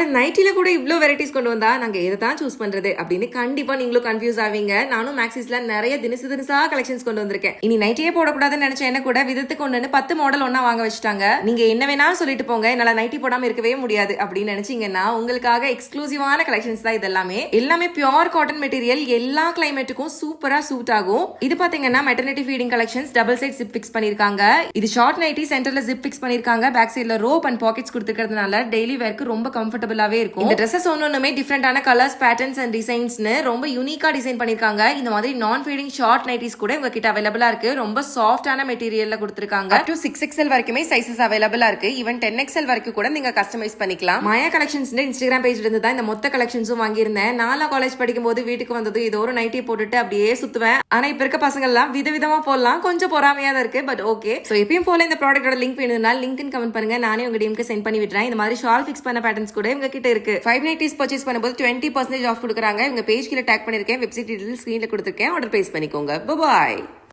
அட நைட்டில கூட இவ்வளோ வெரைட்டிஸ் கொண்டு வந்தால் நாங்கள் எதை தான் சூஸ் பண்ணுறது அப்படின்னு கண்டிப்பாக நீங்களும் கன்ஃபியூஸ் ஆவீங்க. நானும் மேக்ஸிஸில் நிறைய தினசு தினசாக கலெக்ஷன்ஸ் கொண்டு வந்திருக்கேன். இனி நைட்டியே போடக்கூடாதுன்னு நினைச்ச என்ன கூட? விதத்துக்கு ஒன்று பத்து மாடல் ஒன்றா வாங்க வச்சுட்டாங்க. நீங்கள் என்ன வேணாலும் சொல்லிட்டு போங்க. என்னால் நைட்டி போடாமல் இருக்கவே முடியாது அப்படின்னு நினச்சிங்கன்னா உங்களுக்காக எக்ஸ்க்ளூசிவான கலெக்ஷன்ஸ் தான் இது எல்லாமே எல்லாமே காட்டன் மெட்டீரியல் எல்லா கிளைமேட்டுக்கும் சூப்பராக சூட் ஆகும். இது பார்த்தீங்கன்னா maternity feeding collections double side zip fix பண்ணியிருக்காங்க இது ஷார்ட் நைட்டி சென்டரில் ஜிப் ஃபிக்ஸ் பண்ணிருக்காங்க. பேக் சைடில் ரோப் அண்ட் பாக்கெட்ஸ் கொடுத்துருக்கிறதுனால டெய்லி வேர்க்கு ரொம்ப கம்ஃபர்டபுளாவே இருக்கும். இந்த ட்ரெஸ்ஸஸ் ஒன்னொன்னுமே டிஃப்ரெண்டான கலர்ஸ் பேட்டர்ன்ஸ் அண்ட் டிசைன்ஸ்னு ரொம்ப யூனிக்கா டிசைன் பண்ணிருக்காங்க. இந்த மாதிரி நான் ஃபீடிங் ஷார்ட் நைட்டிஸ் கூட உங்க கிட்ட அவைலபிளா இருக்கு. ரொம்ப சாஃப்டான மெட்டீரியல்ல கொடுத்துருக்காங்க. டு சிக்ஸ் எக்ஸ்எல் வரைக்குமே சைசஸ் அவைலபிளா இருக்கு. ஈவன் டென் எக்ஸ்எல் வரைக்கும் கூட நீங்க கஸ்டமைஸ் பண்ணிக்கலாம். மாயா கலெக்ஷன்ஸ் இன்ஸ்டாகிராம் பேஜ்ல இருந்து தான் இந்த மொத்த கலெக்ஷன்ஸும் வாங்கியிருந்தேன். நாலா காலேஜ் படிக்கும் போது வீட்டுக்கு வந்தது ஏதோ ஒரு நைட்டி போட்டுட்டு அப்படியே சுத்துவேன். ஆனா இப்ப இருக்க பசங்க எல்லாம் விதவிதமா போடலாம். கொஞ்சம் பொறாமையா தான் இருக்கு பட் ஓகே சோ எப்பயும் போல இந்த ப்ராடக்ட்டோட லிங்க் வேணும்னா லிங்க் கமெண்ட் பண்ணுங்க. நானே உங்க டிஎம்க்கு சென்ட் பண்ணி விடுறேன் இந்த மாதிரி ஷால் ஃபிக்ஸ் பண்ண பேட்டர்ன்ஸ் கூட இவங்க கிட்ட இருக்கு. ஃபைவ் நைட்டிஸ் பர்ச்சேஸ் பண்ணும்போது டுவெண்ட்டி பர்சன்டேஜ் ஆஃப் கொடுக்குறாங்க. இவங்க பேஜ் கீழே டேக் பண்ணிருக்கேன் வெப்சைட் டீடைல் ஸ்க்ரீன்ல கொடுத்துருக்கேன். ஆர்டர் பிளேஸ் பண்ணிக்கோங்க. பாய்